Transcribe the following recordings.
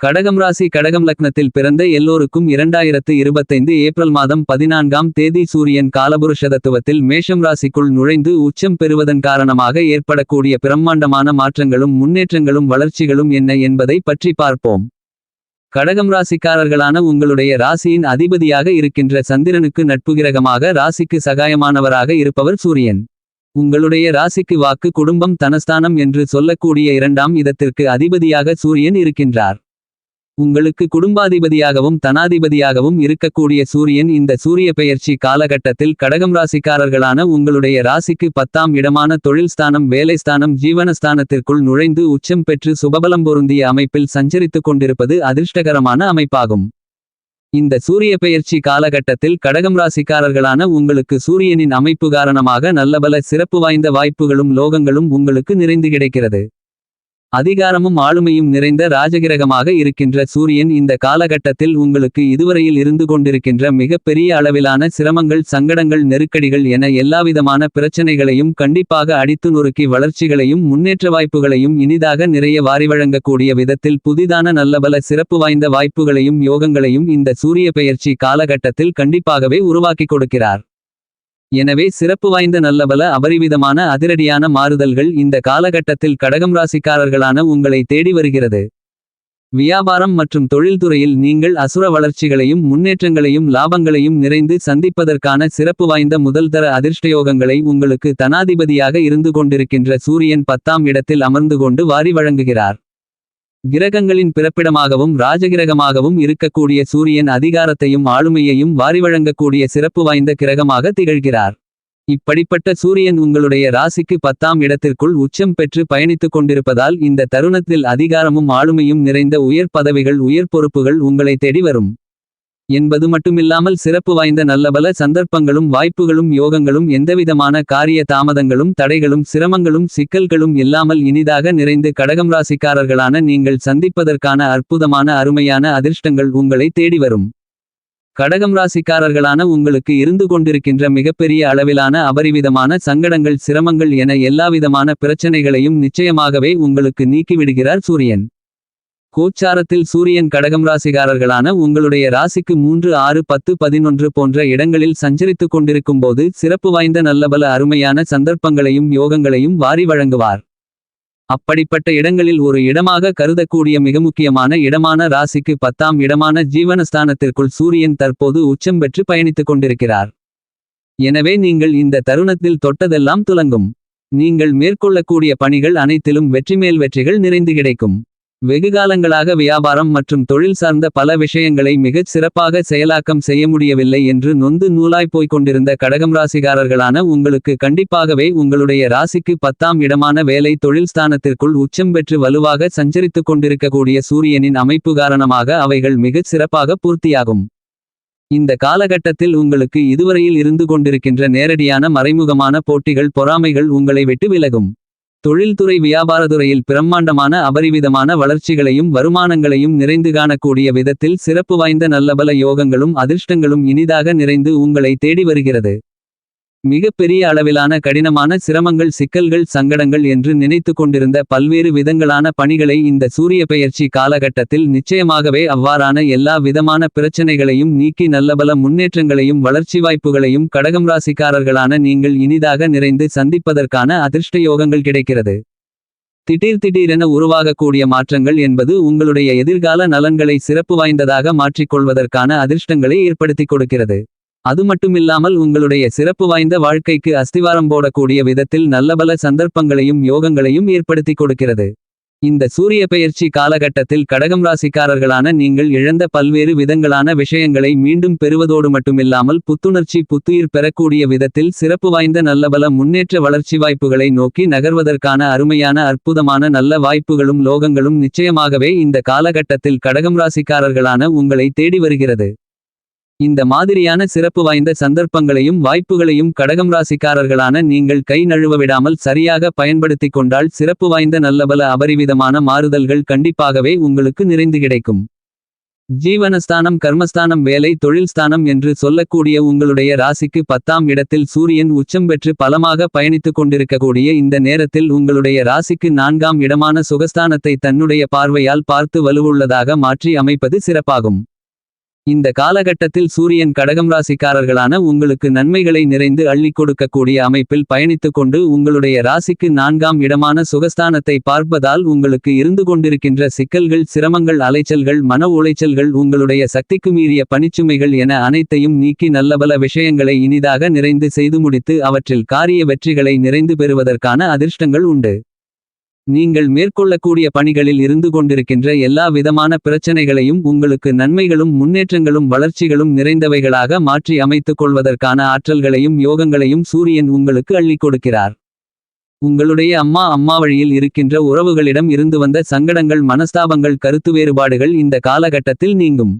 கடகம் ராசி கடகம் லக்னத்தில் பிறந்த எல்லோருக்கும் இரண்டாயிரத்து இருபத்தைந்து ஏப்ரல் மாதம் பதினான்காம் தேதி சூரியன் காலபுருஷதத்துவத்தில் மேஷம் ராசிக்குள் நுழைந்து உச்சம் பெறுவதன் காரணமாக ஏற்படக்கூடிய பிரம்மாண்டமான மாற்றங்களும் முன்னேற்றங்களும் வளர்ச்சிகளும் என்ன என்பதை பற்றி பார்ப்போம். கடகம் ராசிக்காரர்களான உங்களுடைய ராசியின் அதிபதியாக இருக்கின்ற சந்திரனுக்கு நட்புகிரகமாக ராசிக்கு சகாயமானவராக இருப்பவர் சூரியன். உங்களுடைய ராசிக்கு வாக்கு குடும்பம் தனஸ்தானம் என்று சொல்லக்கூடிய இரண்டாம் இதத்திற்கு அதிபதியாக சூரியன் இருக்கின்றார். உங்களுக்கு குடும்பாதிபதியாகவும் தனாதிபதியாகவும் இருக்கக்கூடிய சூரியன் இந்த சூரிய பெயர்ச்சி காலகட்டத்தில் கடகம் ராசிக்காரர்களான உங்களுடைய ராசிக்கு பத்தாம் இடமான தொழில் ஸ்தானம் வேலை ஸ்தானம் ஜீவனஸ்தானத்திற்குள் நுழைந்து உச்சம் பெற்று சுபபலம் பொருந்திய அமைப்பில் சஞ்சரித்துக் கொண்டிருப்பது அதிர்ஷ்டகரமான அமைப்பாகும். இந்த சூரிய பெயர்ச்சி காலகட்டத்தில் கடகம் ராசிக்காரர்களான உங்களுக்கு சூரியனின் அமைப்பு காரணமாக நல்லபல சிறப்பு வாய்ந்த வாய்ப்புகளும் லோகங்களும் உங்களுக்கு நிறைந்து கிடைக்கிறது. அதிகாரமும் ஆளுமையும் நிறைந்த ராஜகிரகமாக இருக்கின்ற சூரியன் இந்த காலகட்டத்தில் உங்களுக்கு இதுவரையில் இருந்து கொண்டிருக்கின்ற மிகப்பெரிய அளவிலான சிரமங்கள் சங்கடங்கள் நெருக்கடிகள் என எல்லாவிதமான பிரச்சனைகளையும் கண்டிப்பாக அடித்து நொறுக்கி வளர்ச்சிகளையும் முன்னேற்ற வாய்ப்புகளையும் இனிதாக நிறைய வாரி வழங்கக்கூடிய விதத்தில் புதிதான நல்லபல சிறப்பு வாய்ந்த வாய்ப்புகளையும் யோகங்களையும் இந்த சூரிய பெயர்ச்சி காலகட்டத்தில் கண்டிப்பாகவே உருவாக்கிக் கொடுக்கிறார். எனவே சிறப்பு வாய்ந்த நல்லபல அபரிவிதமான அதிரடியான மாறுதல்கள் இந்த காலகட்டத்தில் கடகம் ராசிக்காரர்களான உங்களை தேடி வருகிறது. வியாபாரம் மற்றும் தொழில்துறையில் நீங்கள் அசுர வளர்ச்சிகளையும் முன்னேற்றங்களையும் லாபங்களையும் நிறைந்து சந்திப்பதற்கான சிறப்பு வாய்ந்த முதல்தர அதிர்ஷ்டயோகங்களை உங்களுக்கு தனாதிபதியாக இருந்து கொண்டிருக்கின்ற சூரியன் பத்தாம் இடத்தில் அமர்ந்து கொண்டு வாரி வழங்குகிறார். கிரகங்களின் பிறப்பிடமாகவும் ராஜகிரகமாகவும் இருக்கக்கூடிய சூரியன் அதிகாரத்தையும் ஆளுமையையும் வாரி வழங்கக்கூடிய சிறப்பு வாய்ந்த கிரகமாக திகழ்கிறார். இப்படிப்பட்ட சூரியன் உங்களுடைய ராசிக்கு பத்தாம் இடத்திற்குள் உச்சம் பெற்று பயணித்துக் கொண்டிருப்பதால் இந்த தருணத்தில் அதிகாரமும் ஆளுமையும் நிறைந்த உயர் பதவிகள் உயர் பொறுப்புகள் உங்களை தேடி வரும். என்பது மட்டுமில்லாமல் சிறப்பு வாய்ந்த நல்லபல சந்தர்ப்பங்களும் வாய்ப்புகளும் யோகங்களும் எந்தவிதமான காரிய தாமதங்களும் தடைகளும் சிரமங்களும் சிக்கல்களும் இல்லாமல் இனிதாக நிறைந்து கடகம் ராசிக்காரர்களான நீங்கள் சந்திப்பதற்கான அற்புதமான அருமையான அதிர்ஷ்டங்கள் உங்களை தேடி வரும். கடகம் ராசிக்காரர்களான உங்களுக்கு இருந்து கொண்டிருக்கின்ற மிகப்பெரிய அளவிலான அபரிவிதமான சங்கடங்கள் சிரமங்கள் என எல்லாவிதமான பிரச்சனைகளையும் நிச்சயமாகவே உங்களுக்கு நீக்கிவிடுகிறார் சூரியன். கோச்சாரத்தில் சூரியன் கடகம் ராசிகாரர்களான உங்களுடைய ராசிக்கு மூன்று ஆறு பத்து பதினொன்று போன்ற இடங்களில் சஞ்சரித்துக் கொண்டிருக்கும்போது சிறப்பு வாய்ந்த நல்லபல அருமையான சந்தர்ப்பங்களையும் யோகங்களையும் வாரி வழங்குவார். அப்படிப்பட்ட இடங்களில் ஒரு இடமாக கருதக்கூடிய மிக முக்கியமான இடமான ராசிக்கு பத்தாம் இடமான ஜீவனஸ்தானத்திற்குள் சூரியன் தற்போது உச்சம் பெற்று பயணித்துக் கொண்டிருக்கிறார். எனவே நீங்கள் இந்த தருணத்தில் தொட்டதெல்லாம் துலங்கும். நீங்கள் மேற்கொள்ளக்கூடிய பணிகள் அனைத்திலும் வெற்றிமேல் வெற்றிகள் நிறைந்து கிடைக்கும். வெகுகாலங்களாக வியாபாரம் மற்றும் தொழில் சார்ந்த பல விஷயங்களை மிகச் சிறப்பாக செயலாக்கம் செய்ய முடியவில்லை என்று நொந்து நூலாய் போய்க் கொண்டிருந்த கடகம் ராசிகாரர்களான உங்களுக்கு கண்டிப்பாகவே உங்களுடைய ராசிக்கு பத்தாம் இடமான வேலை தொழில் ஸ்தானத்திற்குள் உச்சம் பெற்று வலுவாக சஞ்சரித்துக் கொண்டிருக்கக்கூடிய சூரியனின் அமைப்பு காரணமாக அவைகள் மிகச் சிறப்பாக பூர்த்தியாகும். இந்த காலகட்டத்தில் உங்களுக்கு இதுவரையில் இருந்து கொண்டிருக்கின்ற நேரடியான மறைமுகமான போட்டிகள் பொறாமைகள் உங்களை விட்டு விலகும். தொழில்துறை வியாபாரதுறையில் பிரம்மாண்டமான அபரிவிதமான வளர்ச்சிகளையும் வருமானங்களையும் நிறைந்து காணக்கூடிய விதத்தில் சிறப்பு வாய்ந்த நல்லபல யோகங்களும் அதிர்ஷ்டங்களும் இனிதாக நிறைந்து உங்களை தேடி வருகிறது. மிகப்பெரிய அளவிலான கடினமான சிரமங்கள் சிக்கல்கள் சங்கடங்கள் என்று நினைத்து கொண்டிருந்த பல்வேறு விதங்களான பணிகளை இந்த சூரிய பெயர்ச்சி காலகட்டத்தில் நிச்சயமாகவே அவ்வாறான எல்லா விதமான பிரச்சனைகளையும் நீக்கி நல்லபல முன்னேற்றங்களையும் வளர்ச்சி வாய்ப்புகளையும் கடகம் ராசிக்காரர்களான நீங்கள் இனிதாக நிறைந்து சந்திப்பதற்கான அதிர்ஷ்ட யோகங்கள் கிடைக்கிறது. திடீர் திடீரென உருவாகக்கூடிய மாற்றங்கள் என்பது உங்களுடைய எதிர்கால நலன்களை சிறப்பு வாய்ந்ததாக மாற்றிக்கொள்வதற்கான அதிர்ஷ்டங்களை ஏற்படுத்திக் கொடுக்கிறது. அது மட்டுமில்லாமல் உங்களுடைய சிறப்பு வாய்ந்த வாழ்க்கைக்கு அஸ்திவாரம் போடக்கூடிய விதத்தில் நல்லபல சந்தர்ப்பங்களையும் யோகங்களையும் ஏற்படுத்திக் கொடுக்கிறது. இந்த சூரிய பெயர்ச்சி காலகட்டத்தில் கடகம் ராசிக்காரர்களான நீங்கள் இழந்த பல்வேறு விதங்களான விஷயங்களை மீண்டும் பெறுவதோடு மட்டுமில்லாமல் புத்துணர்ச்சி புத்துயிர் பெறக்கூடிய விதத்தில் சிறப்பு வாய்ந்த நல்லபல முன்னேற்ற வளர்ச்சி வாய்ப்புகளை நோக்கி நகர்வதற்கான அருமையான அற்புதமான நல்ல வாய்ப்புகளும் லோகங்களும் நிச்சயமாகவே இந்த காலகட்டத்தில் கடகம் ராசிக்காரர்களான உங்களை தேடி வருகிறது. இந்த மாதிரியான சிறப்பு வாய்ந்த சந்தர்ப்பங்களையும் வாய்ப்புகளையும் கடகம் ராசிக்காரர்களான நீங்கள் கை நழுவ விடாமல் சரியாக பயன்படுத்திக் கொண்டால் சிறப்பு வாய்ந்த நல்லபல அபரிவிதமான மாறுதல்கள் கண்டிப்பாகவே உங்களுக்கு நிறைந்து கிடைக்கும். ஜீவனஸ்தானம் கர்மஸ்தானம் வேலை தொழில்ஸ்தானம் என்று சொல்லக்கூடிய உங்களுடைய ராசிக்கு பத்தாம் இடத்தில் சூரியன் உச்சம் பெற்று பலமாக பயணித்துக் கொண்டிருக்கக்கூடிய இந்த நேரத்தில் உங்களுடைய ராசிக்கு நான்காம் இடமான சுகஸ்தானத்தை தன்னுடைய பார்வையால் பார்த்து வலுவுள்ளதாக மாற்றி அமைப்பது சிறப்பாகும். இந்த காலகட்டத்தில் சூரியன் கடகம் ராசிக்காரர்களான உங்களுக்கு நன்மைகளை நிறைந்து அள்ளிக் கொடுக்கக்கூடிய அமைப்பில் பயணித்துக் கொண்டு உங்களுடைய ராசிக்கு நான்காம் இடமான சுகஸ்தானத்தை பார்ப்பதால் உங்களுக்கு இருந்து கொண்டிருக்கின்ற சிக்கல்கள் சிரமங்கள் அலைச்சல்கள் மன உளைச்சல்கள் உங்களுடைய சக்திக்கு மீறிய பணிச்சுமைகள் என அனைத்தையும் நீக்கி நல்லபல விஷயங்களை இனிதாக நிறைந்து செய்து முடித்து அவற்றில் காரிய வெற்றிகளை நிறைந்து பெறுவதற்கான அதிர்ஷ்டங்கள் உண்டு. நீங்கள் மேற்கொள்ளக்கூடிய பணிகளில் இருந்து கொண்டிருக்கின்ற எல்லா விதமான பிரச்சனைகளையும் உங்களுக்கு நன்மைகளும் முன்னேற்றங்களும் வளர்ச்சிகளும் நிறைந்தவைகளாக மாற்றி அமைத்துக் கொள்வதற்கான ஆற்றல்களையும் யோகங்களையும் சூரியன் உங்களுக்கு அள்ளிக் கொடுக்கிறார். உங்களுடைய அம்மா அம்மா வழியில் இருக்கின்ற உறவுகளிடம் இருந்து வந்த சங்கடங்கள் மனஸ்தாபங்கள் கருத்து வேறுபாடுகள் இந்த காலகட்டத்தில் நீங்கும்.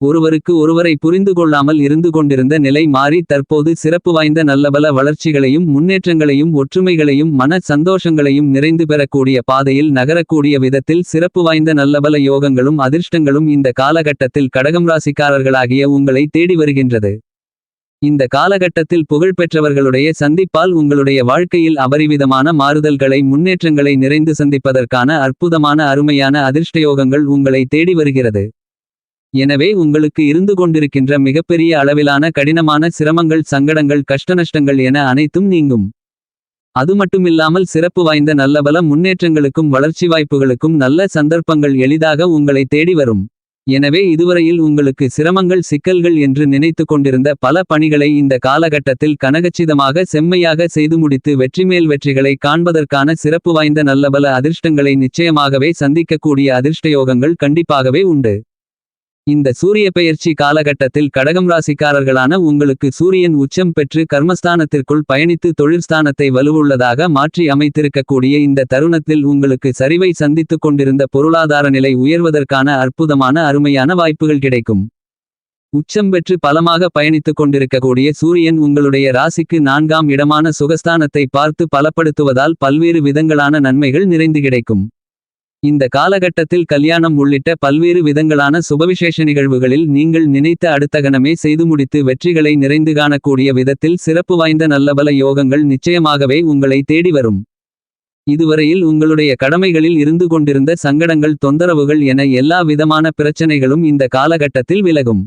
ஒருவருக்கு ஒருவரை புரிந்து கொள்ளாமல் இருந்து கொண்டிருந்த நிலை மாறி தற்போது சிறப்பு வாய்ந்த நல்லபல வளர்ச்சிகளையும் முன்னேற்றங்களையும் ஒற்றுமைகளையும் மன சந்தோஷங்களையும் நிறைந்து பெறக்கூடிய பாதையில் நகரக்கூடிய விதத்தில் சிறப்பு வாய்ந்த நல்லபல யோகங்களும் அதிர்ஷ்டங்களும் இந்த காலகட்டத்தில் கடகம் ராசிக்காரர்களாகிய உங்களை தேடி வருகின்றது. இந்த காலகட்டத்தில் புகழ்பெற்றவர்களுடைய சந்திப்பால் உங்களுடைய வாழ்க்கையில் அபரிவிதமான மாறுதல்களை முன்னேற்றங்களை நிறைந்து சந்திப்பதற்கான அற்புதமான அருமையான அதிர்ஷ்டயோகங்கள் உங்களை தேடி வருகிறது. எனவே உங்களுக்கு இருந்து கொண்டிருக்கின்ற மிகப்பெரிய அளவிலான கடினமான சிரமங்கள் சங்கடங்கள் கஷ்டநஷ்டங்கள் என அனைத்தும் நீங்கும். அது மட்டுமில்லாமல் சிறப்பு வாய்ந்த நல்லபல முன்னேற்றங்களுக்கும் வளர்ச்சி வாய்ப்புகளுக்கும் நல்ல சந்தர்ப்பங்கள் எளிதாக உங்களை தேடி வரும். எனவே இதுவரையில் உங்களுக்கு சிரமங்கள் சிக்கல்கள் என்று நினைத்து கொண்டிருந்த பல பணிகளை இந்த காலகட்டத்தில் கனகச்சிதமாக செம்மையாக செய்து முடித்து வெற்றிமேல் வெற்றிகளை காண்பதற்கான சிறப்பு வாய்ந்த நல்லபல அதிர்ஷ்டங்களை நிச்சயமாகவே சந்திக்கக்கூடிய அதிர்ஷ்டயோகங்கள் கண்டிப்பாகவே உண்டு. இந்த சூரிய பெயர்ச்சி காலகட்டத்தில் கடகம் ராசிக்காரர்களான உங்களுக்கு சூரியன் உச்சம் பெற்று கர்மஸ்தானத்திற்குள் பயணித்து தொழிற்ஸ்தானத்தை வலுவுள்ளதாக மாற்றி அமைத்திருக்கக்கூடிய இந்த தருணத்தில் உங்களுக்கு சரிவை சந்தித்துக் கொண்டிருந்த பொருளாதார நிலை உயர்வதற்கான அற்புதமான அருமையான வாய்ப்புகள் கிடைக்கும். உச்சம் பெற்று பலமாக பயணித்துக் கொண்டிருக்கக்கூடிய சூரியன் உங்களுடைய ராசிக்கு நான்காம் இடமான சுகஸ்தானத்தை பார்த்து பலப்படுத்துவதால் பல்வேறு விதங்களான நன்மைகள் நிறைந்து கிடைக்கும். இந்த காலகட்டத்தில் கல்யாணம் உள்ளிட்ட பல்வேறு விதங்களான சுபவிசேஷ நிகழ்வுகளில் நீங்கள் நினைத்த அடுத்த கணமே செய்து முடித்து வெற்றிகளை நிறைந்து காணக்கூடிய விதத்தில் சிறப்பு வாய்ந்த நல்லபல யோகங்கள் நிச்சயமாகவே உங்களை தேடி வரும். இதுவரையில் உங்களுடைய கடமைகளில் இருந்து கொண்டிருந்த சங்கடங்கள் தொந்தரவுகள் என எல்லா விதமான பிரச்சனைகளும் இந்த காலகட்டத்தில் விலகும்.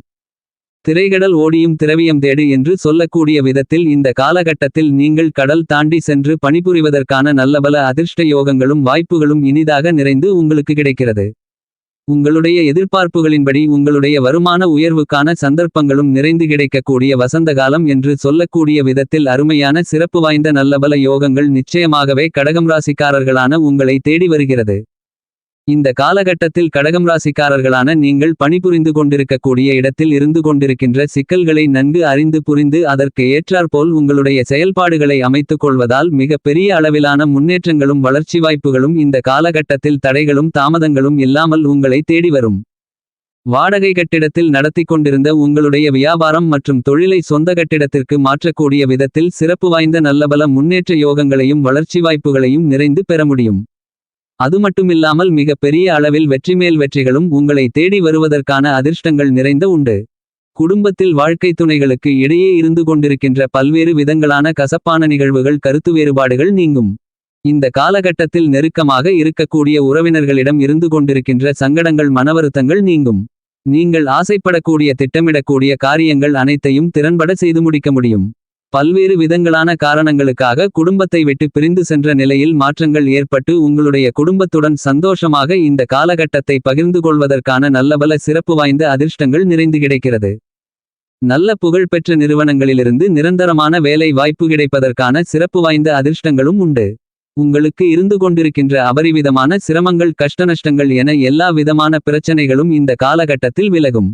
திரைகடல் ஓடியும் திரவியம் தேடு என்று சொல்லக்கூடிய விதத்தில் இந்த காலகட்டத்தில் நீங்கள் கடல் தாண்டி சென்று பணிபுரிவதற்கான நல்லபல அதிர்ஷ்ட யோகங்களும் வாய்ப்புகளும் இனிதாக நிறைந்து உங்களுக்கு கிடைக்கிறது. உங்களுடைய எதிர்பார்ப்புகளின்படி உங்களுடைய வருமான உயர்வுக்கான சந்தர்ப்பங்களும் நிறைந்து கிடைக்கக்கூடிய வசந்த காலம் என்று சொல்லக்கூடிய விதத்தில் அருமையான சிறப்பு வாய்ந்த நல்லபல யோகங்கள் நிச்சயமாகவே கடகம் ராசிக்காரர்களான உங்களை தேடி வருகிறது. இந்த காலகட்டத்தில் கடகம் ராசிக்காரர்களான நீங்கள் பணிபுரிந்து கொண்டிருக்கக்கூடிய இடத்தில் இருந்து கொண்டிருக்கின்ற சிக்கல்களை நன்கு அறிந்து புரிந்து அதற்கு ஏற்றாற்போல் உங்களுடைய செயல்பாடுகளை அமைத்துக் கொள்வதால் மிக பெரிய அளவிலான முன்னேற்றங்களும் வளர்ச்சி வாய்ப்புகளும் இந்த காலகட்டத்தில் தடைகளும் தாமதங்களும் இல்லாமல் உங்களை தேடி வரும். வாடகை கட்டிடத்தில் நடத்தி கொண்டிருந்த உங்களுடைய வியாபாரம் மற்றும் தொழிலை சொந்த கட்டிடத்திற்கு மாற்றக்கூடிய விதத்தில் சிறப்பு வாய்ந்த நல்லபல முன்னேற்ற யோகங்களையும் வளர்ச்சி வாய்ப்புகளையும் நிறைந்து பெற முடியும். அது மட்டுமில்லாமல் மிக பெரிய அளவில் வெற்றிமேல் வெற்றிகளும் உங்களை தேடி வருவதற்கான அதிர்ஷ்டங்கள் நிறைந்த உண்டு. குடும்பத்தில் வாழ்க்கை துணைகளுக்கு இடையே இருந்து கொண்டிருக்கின்ற பல்வேறு விதங்களான கசப்பான நிகழ்வுகள் கருத்து வேறுபாடுகள் நீங்கும். இந்த காலகட்டத்தில் நெருக்கமாக இருக்கக்கூடிய உறவினர்களிடம் இருந்து கொண்டிருக்கின்ற சங்கடங்கள் மனவருத்தங்கள் நீங்கும். நீங்கள் ஆசைப்படக்கூடிய திட்டமிடக்கூடிய காரியங்கள் அனைத்தையும் திறன்பட செய்து முடிக்க முடியும். பல்வேறு விதங்களான காரணங்களுக்காக குடும்பத்தை விட்டு பிரிந்து சென்ற நிலையில் மாற்றங்கள் ஏற்பட்டு உங்களுடைய குடும்பத்துடன் சந்தோஷமாக இந்த காலகட்டத்தை பகிர்ந்து கொள்வதற்கான நல்லபல சிறப்பு வாய்ந்த அதிர்ஷ்டங்கள் நிறைந்து கிடைக்கிறது. நல்ல புகழ்பெற்ற நிறுவனங்களிலிருந்து நிரந்தரமான வேலை வாய்ப்பு கிடைப்பதற்கான சிறப்பு வாய்ந்த அதிர்ஷ்டங்களும் உண்டு. உங்களுக்கு இருந்து கொண்டிருக்கின்ற அபரிவிதமான சிரமங்கள் கஷ்டநஷ்டங்கள் என எல்லா விதமான பிரச்சனைகளும் இந்த காலகட்டத்தில் விலகும்.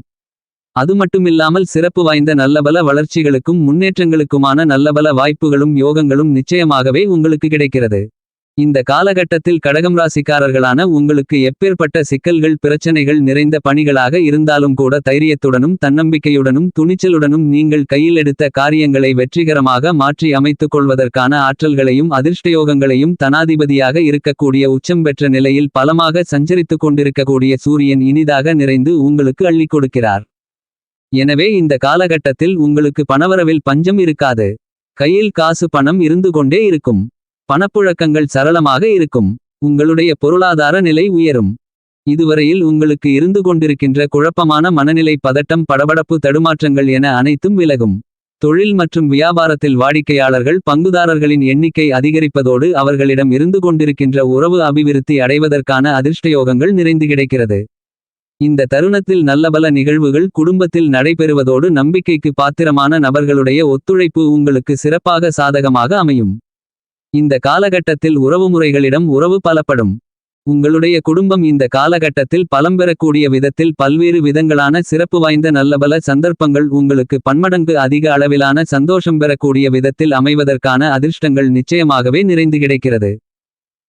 அது மட்டுமில்லாமல் சிறப்பு வாய்ந்த நல்லபல வளர்ச்சிகளுக்கும் முன்னேற்றங்களுக்குமான நல்லபல வாய்ப்புகளும் யோகங்களும் நிச்சயமாகவே உங்களுக்கு கிடைக்கிறது. இந்த காலகட்டத்தில் கடகம் ராசிக்காரர்களான உங்களுக்கு எப்பேற்பட்ட சிக்கல்கள் பிரச்சனைகள் நிறைந்த பணிகளாக இருந்தாலும் கூட தைரியத்துடனும் தன்னம்பிக்கையுடனும் துணிச்சலுடனும் நீங்கள் கையில் எடுத்த காரியங்களை வெற்றிகரமாக மாற்றி அமைத்துக் கொள்வதற்கான ஆற்றல்களையும் அதிர்ஷ்டயோகங்களையும் தனாதிபதியாக இருக்கக்கூடிய உச்சம் பெற்ற நிலையில் பலமாக சஞ்சரித்துக் கொண்டிருக்கக்கூடிய சூரியன் இனிதாக நிறைந்து உங்களுக்கு அள்ளிக் கொடுக்கிறார். எனவே இந்த காலகட்டத்தில் உங்களுக்கு பணவரவில் பஞ்சம் இருக்காது. கையில் காசு பணம் இருந்து கொண்டே இருக்கும். பணப்புழக்கங்கள் சரளமாக இருக்கும். உங்களுடைய பொருளாதார நிலை உயரும். இதுவரையில் உங்களுக்கு இருந்து கொண்டிருக்கின்ற குழப்பமான மனநிலை பதட்டம் படபடப்பு தடுமாற்றங்கள் என அனைத்தும் விலகும். தொழில் மற்றும் வியாபாரத்தில் வாடிக்கையாளர்கள் பங்குதாரர்களின் எண்ணிக்கை அதிகரிப்பதோடு அவர்களிடம் இருந்து கொண்டிருக்கின்ற உறவு அபிவிருத்தி அடைவதற்கான அதிர்ஷ்டயோகங்கள் நிறைந்து கிடைக்கிறது. இந்த தருணத்தில் நல்லபல நிகழ்வுகள் குடும்பத்தில் நடைபெறுவதோடு நம்பிக்கைக்கு பாத்திரமான நபர்களுடைய ஒத்துழைப்பு உங்களுக்கு சிறப்பாக சாதகமாக அமையும். இந்த காலகட்டத்தில் உறவுமுறைகளிடம் உறவு பலப்படும். உங்களுடைய குடும்பம் இந்த காலகட்டத்தில் பலம் பெறக்கூடிய விதத்தில் பல்வேறு விதங்களான சிறப்பு வாய்ந்த நல்லபல சந்தர்ப்பங்கள் உங்களுக்கு பன்மடங்கு அதிக அளவிலான சந்தோஷம் பெறக்கூடிய விதத்தில் அமைவதற்கான அதிர்ஷ்டங்கள் நிச்சயமாகவே நிறைந்து கிடைக்கிறது.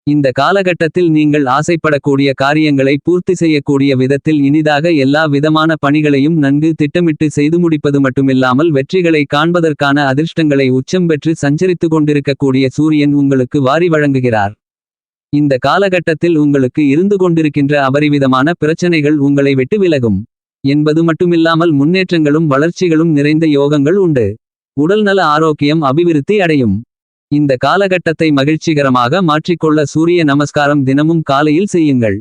இந்த காலகட்டத்தில் நீங்கள் ஆசைப்படக்கூடிய காரியங்களை பூர்த்தி செய்யக்கூடிய விதத்தில் இனிதாக எல்லா விதமான பணிகளையும் நன்கு திட்டமிட்டு செய்து முடிப்பது மட்டுமில்லாமல் வெற்றிகளை காண்பதற்கான அதிர்ஷ்டங்களை உச்சம் பெற்று சஞ்சரித்து கொண்டிருக்கக்கூடிய சூரியன் உங்களுக்கு வாரி வழங்குகிறார். இந்த காலகட்டத்தில் உங்களுக்கு இருந்து கொண்டிருக்கின்ற அபரிவிதமான பிரச்சனைகள் உங்களை விட்டு விலகும். என்பது மட்டுமில்லாமல் முன்னேற்றங்களும் வளர்ச்சிகளும் நிறைந்த யோகங்கள் உண்டு. உடல்நல ஆரோக்கியம் அபிவிருத்தி அடையும். இந்த காலகட்டத்தை மகிழ்ச்சிகரமாக மாற்றிக்கொள்ள சூரிய நமஸ்காரம் தினமும் காலையில் செய்யுங்கள்.